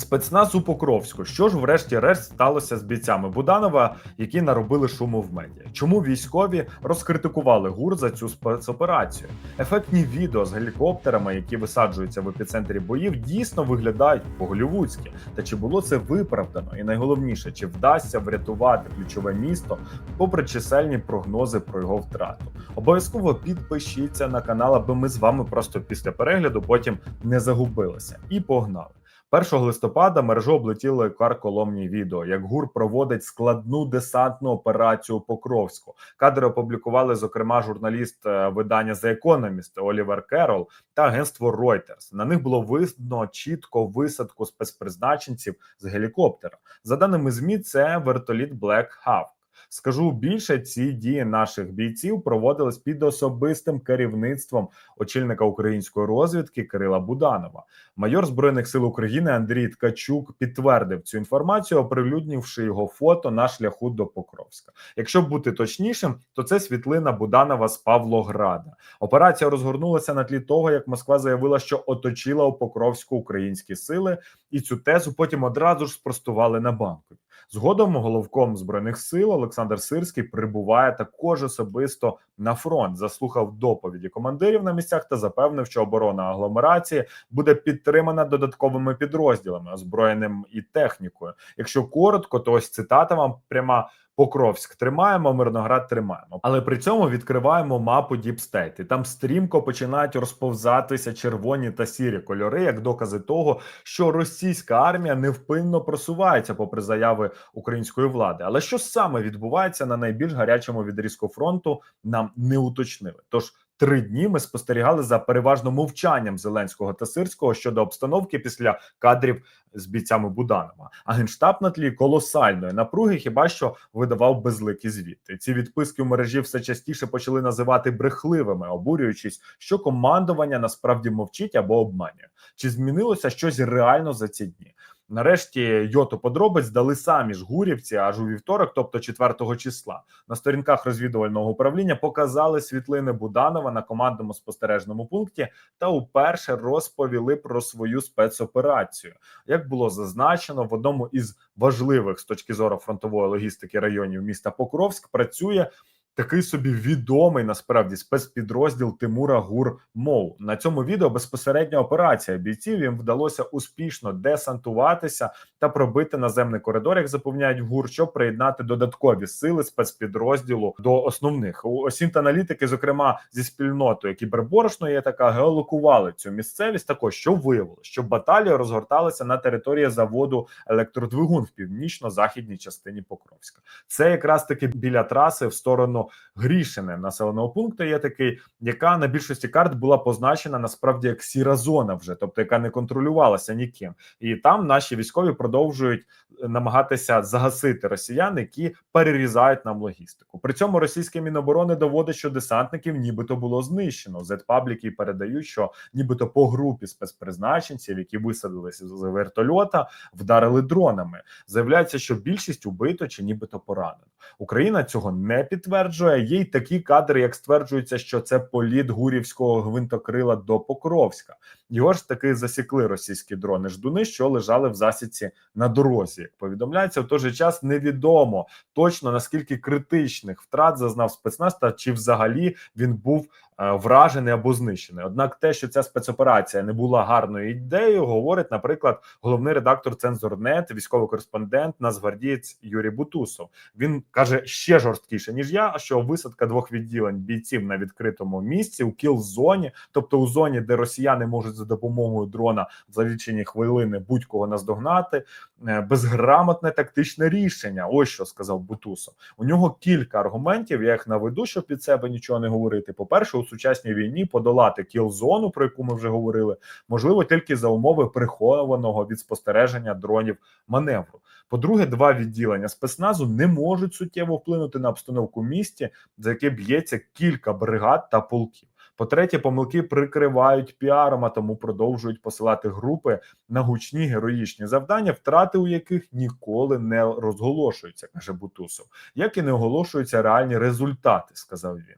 Спецназ у Покровську. Що ж, врешті-решт, сталося з бійцями Буданова, які наробили шуму в медіа? Чому військові розкритикували ГУР за цю спецоперацію? Ефектні відео з гелікоптерами, які висаджуються в епіцентрі боїв, дійсно виглядають по-голівудськи. Та чи було це виправдано? І найголовніше, чи вдасться врятувати ключове місто, попри чисельні прогнози про його втрату? Обов'язково підпишіться на канал, аби ми з вами просто після перегляду потім не загубилися. І погнали. 1 листопада мережу облетіли карколомні відео, як ГУР проводить складну десантну операцію Покровську. Кадри опублікували, зокрема, журналіст е, видання The Economist Олівер Керол та агентство Reuters. На них було видно чітко висадку спецпризначенців з гелікоптера. За даними ЗМІ, це вертоліт Black Hawk. Скажу більше, ці дії наших бійців проводились під особистим керівництвом очільника української розвідки Кирила Буданова. Майор збройних сил України Андрій Ткачук підтвердив цю інформацію, оприлюднивши його фото на шляху до Покровська. Якщо бути точнішим, то це світлина Буданова з Павлограда. Операція розгорнулася на тлі того, як Москва заявила, що оточила у Покровську українські сили, і цю тезу потім одразу ж спростували на банку. Згодом головком збройних сил Олександр Сирський прибуває також особисто на фронт. Заслухав доповіді командирів на місцях та запевнив, що оборона агломерації буде підтримана додатковими підрозділами, озброєним і технікою. Якщо коротко, то ось цитата вам пряма. Покровськ тримаємо, Мирноград тримаємо, але при цьому відкриваємо мапу Діпстейт. І там стрімко починають розповзатися червоні та сірі кольори, як докази того, що російська армія невпинно просувається попри заяви української влади. Але що саме відбувається на найбільш гарячому відрізку фронту, нам не уточнили. Тож три дні ми спостерігали за переважно мовчанням Зеленського та Сирського щодо обстановки після кадрів з бійцями Буданова. А генштаб на тлі колосальної напруги хіба що видавав безликі звіти. Ці відписки в мережі все частіше почали називати брехливими, обурюючись, що командування насправді мовчить або обманює. Чи змінилося щось реально за ці дні? Нарешті йоту подробиць дали самі ж гурівці, аж у вівторок, тобто 4 числа, на сторінках розвідувального управління показали світлини Буданова на командному спостережному пункті та уперше розповіли про свою спецоперацію. Як було зазначено, в одному із важливих з точки зору фронтової логістики районів міста Покровськ працює такий собі відомий насправді спецпідрозділ Тимура Гур Мов. На цьому відео безпосередня операція бійців їм вдалося успішно десантуватися та пробити наземний коридор, як запевняють ГУР, щоб приєднати додаткові сили спецпідрозділу до основних. Осінт-аналітики, зокрема зі спільнотою кіберборошно, є така геолокували цю місцевість. Також що виявилося, що баталія розгорталася на території заводу електродвигун в північно-західній частині Покровська. Це якраз таки біля траси в сторону Грішине населеного пункту. Є такий, яка на більшості карт була позначена насправді як сіра зона, вже тобто яка не контролювалася ніким, і там наші військові продовжують намагатися загасити росіян, які перерізають нам логістику. При цьому російське міноборони доводить, що десантників нібито було знищено. Зетпабліки передають, що нібито по групі спецпризначенців, які висадилися з вертольота, вдарили дронами. Заявляється, що більшість убито чи нібито поранено. Україна цього не підтверджує. Є й такі кадри, як стверджується, що це політ гурівського гвинтокрила до Покровська. Його ж таки засікли російські дрони ждуни, що лежали в засідці на дорозі. Повідомляється, в той же час невідомо точно наскільки критичних втрат зазнав спецназ та чи взагалі він був вражений або знищений. Однак, те, що ця спецоперація не була гарною ідеєю, говорить, наприклад, головний редактор Цензорнет, військовий кореспондент, нацгвардієць Юрій Бутусов. Він каже ще жорсткіше ніж я. Що висадка двох відділень бійців на відкритому місці у кіл-зоні, тобто у зоні, де росіяни можуть за допомогою дрона за лічені хвилини будь-кого наздогнати, е, безграмотне тактичне рішення. Ось що сказав Бутусов. У нього кілька аргументів. Я їх наведу, щоб під себе нічого не говорити. По перше, у сучасній війні подолати кіл-зону, про яку ми вже говорили, можливо тільки за умови прихованого від спостереження дронів маневру. По-друге, два відділення спецназу не можуть суттєво вплинути на обстановку в місті, за яке б'ється кілька бригад та полків. По-третє, помилки прикривають піаром, а тому продовжують посилати групи на гучні героїчні завдання, втрати у яких ніколи не розголошуються, каже Бутусов, як і не оголошуються реальні результати, сказав він.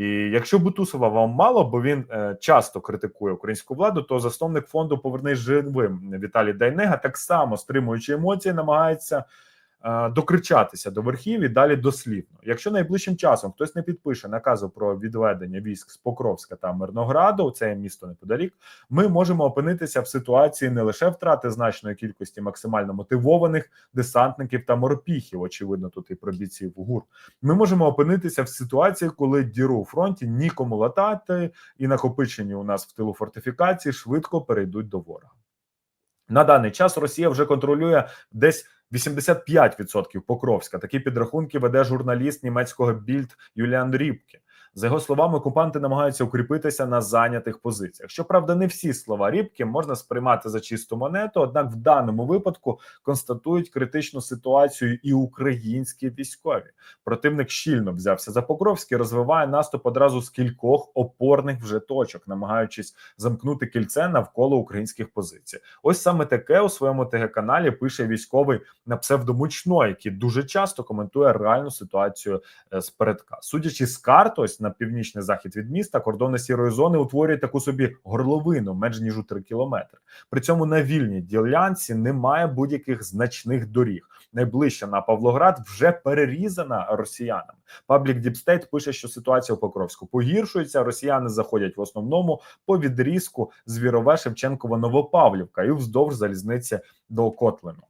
І якщо Бутусова вам мало, бо він е, часто критикує українську владу, то засновник фонду Повернись живим Віталій Дайнега так само стримуючи емоції, намагається докричатися до верхів і далі дослівно. Якщо найближчим часом хтось не підпише наказу про відведення військ з Покровська та Мирнограду, це місто неподалік, ми можемо опинитися в ситуації не лише втрати значної кількості максимально мотивованих десантників та морпіхів. Очевидно, тут і про бійців ГУР. Ми можемо опинитися в ситуації, коли діру у фронті нікому латати, і накопичені у нас в тилу фортифікації швидко перейдуть до ворога. На даний час Росія вже контролює десь 85% Покровська. Такі підрахунки веде журналіст німецького більд Юліан Рібке. За його словами, окупанти намагаються укріпитися на зайнятих позиціях. Щоправда, не всі слова Рібки можна сприймати за чисту монету. Однак, в даному випадку констатують критичну ситуацію і українські військові. Противник щільно взявся за Покровський, розвиває наступ одразу з кількох опорних вже точок, намагаючись замкнути кільце навколо українських позицій. Ось саме таке у своєму ТГ-каналі пише військовий на псевдомучно, який дуже часто коментує реальну ситуацію е, з передка. Судячи з карт, ось на північний захід від міста, кордони сірої зони утворюють таку собі горловину менш ніж у 3 кілометри. При цьому на вільній ділянці немає будь-яких значних доріг. Найближча на Павлоград вже перерізана росіянами. Паблік Діпстейт пише, що ситуація у Покровську погіршується. Росіяни заходять в основному по відрізку Звірове Шевченкова Новопавлівка і вздовж залізниці до Котлину.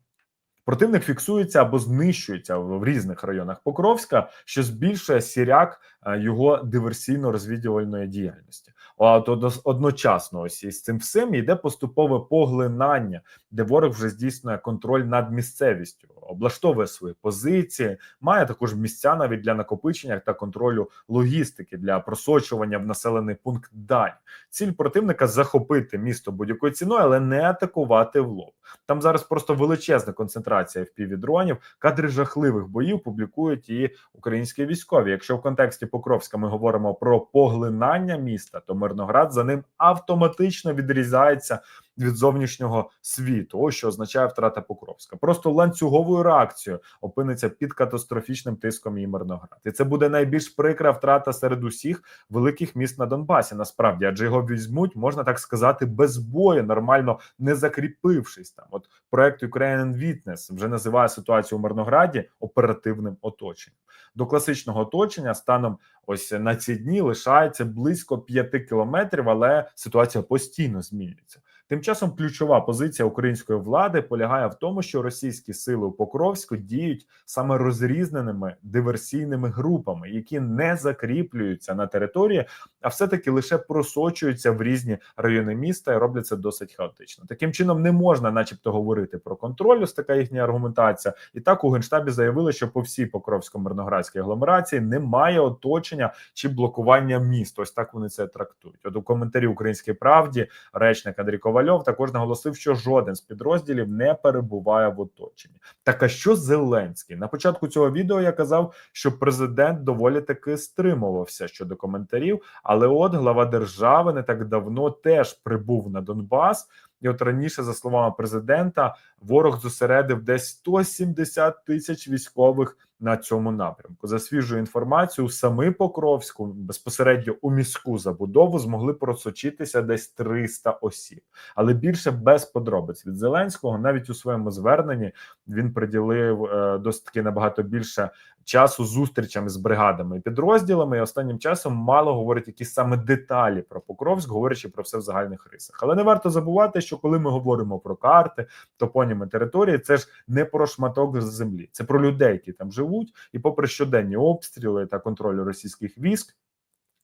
Противник фіксується або знищується в різних районах Покровська, що збільшує сіряк е, його диверсійно-розвідувальної діяльності. То одночасно ось із цим всім йде поступове поглинання, де ворог вже здійснює контроль над місцевістю, облаштовує свої позиції, має також місця навіть для накопичення та контролю логістики для просочування в населений пункт дань. Ціль противника захопити місто будь-якою ціною, але не атакувати в лоб. Там зараз просто величезна концентрація впівдронів, кадри жахливих боїв публікують і українські військові. Якщо в контексті Покровська ми говоримо про поглинання міста, то Мирноград за ним автоматично відрізається від зовнішнього світу. Ось що означає втрата Покровська. Просто ланцюговою реакцією опиниться під катастрофічним тиском і Мирноград. І це буде найбільш прикра втрата серед усіх великих міст на Донбасі. Насправді, адже його візьмуть, можна так сказати, без бою, нормально не закріпившись там. От проект Ukrainian Witness вже називає ситуацію у Мирнограді оперативним оточенням. До класичного оточення станом ось на ці дні лишається близько 5 кілометрів, але ситуація постійно змінюється. Тим часом ключова позиція української влади полягає в тому, що російські сили у Покровську діють саме розрізненими диверсійними групами, які не закріплюються на території, а все-таки лише просочуються в різні райони міста і роблять це досить хаотично. Таким чином не можна, начебто, говорити про контроль. Ось така їхня аргументація. І так у генштабі заявили, що по всій Покровсько-Мирноградській агломерації немає оточення чи блокування міст. Ось так вони це трактують. От у коментарі Українській правді речник Андрій Ковальов також наголосив, що жоден з підрозділів не перебуває в оточенні. Так а що Зеленський на початку цього відео я казав, що президент доволі таки стримувався щодо коментарів. Але от глава держави не так давно теж прибув на Донбас. І от раніше, за словами президента, ворог зосередив десь 170 тисяч військових на цьому напрямку. За свіжу інформацію, сами Покровську безпосередньо у міську забудову змогли просочитися десь 300 осіб, але більше без подробиць від Зеленського. Навіть у своєму зверненні він приділив е, досить таки набагато більше часу зустрічами з бригадами і підрозділами. І останнім часом мало говорить якісь саме деталі про Покровськ, говорячи про все в загальних рисах. Але не варто забувати, що коли ми говоримо про карти, топоніми території, це ж не про шматок землі, це про людей, які там живуть, і попри щоденні обстріли та контроль російських військ.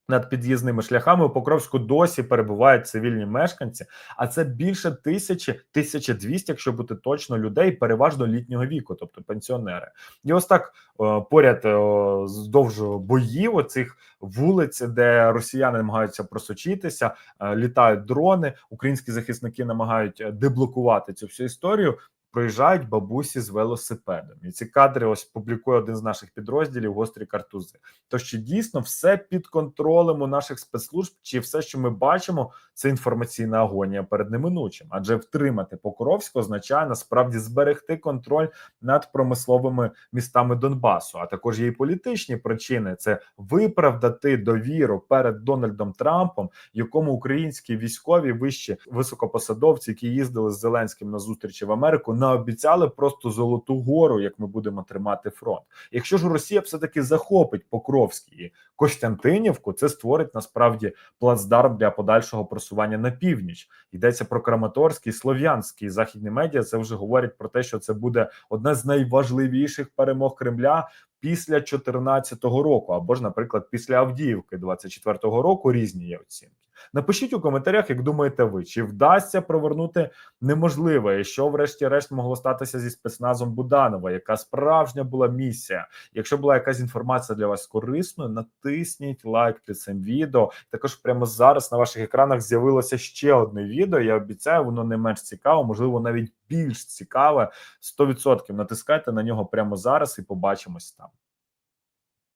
Над під'їзними шляхами у Покровську досі перебувають цивільні мешканці, а це більше тисячі, 1200, якщо бути точно, людей, переважно літнього віку, тобто пенсіонери. І ось так поряд здовж боїв оцих вулиць, де росіяни намагаються просочитися, літають дрони. Українські захисники намагають деблокувати цю всю історію. Проїжджають бабусі з велосипедом. І ці кадри ось публікує один з наших підрозділів гострі картузи. То чи дійсно все під контролем у наших спецслужб, чи все, що ми бачимо, це інформаційна агонія перед неминучим? Адже втримати Покровськ означає насправді зберегти контроль над промисловими містами Донбасу. А також є і політичні причини: це виправдати довіру перед Дональдом Трампом, якому українські військові вищі високопосадовці, які їздили з Зеленським на зустрічі в Америку, наобіцяли просто золоту гору, як ми будемо тримати фронт. Якщо ж Росія все таки захопить Покровський і Костянтинівку, це створить насправді плацдарм для подальшого просування на північ. Йдеться про Краматорський, Слов'янський західні медіа. Це вже говорять про те, що це буде одна з найважливіших перемог Кремля. Після 2014 року, або ж, наприклад, після Авдіївки 24-го року різні є оцінки. Напишіть у коментарях, як думаєте ви, чи вдасться провернути неможливе, і що, врешті-решт, могло статися зі спецназом Буданова, яка справжня була місія. Якщо була якась інформація для вас корисною, натисніть лайк під цим відео. Також прямо зараз на ваших екранах з'явилося ще одне відео. Я обіцяю, воно не менш цікаво, можливо, навіть більш цікаве. 100% натискайте на нього прямо зараз і побачимось там.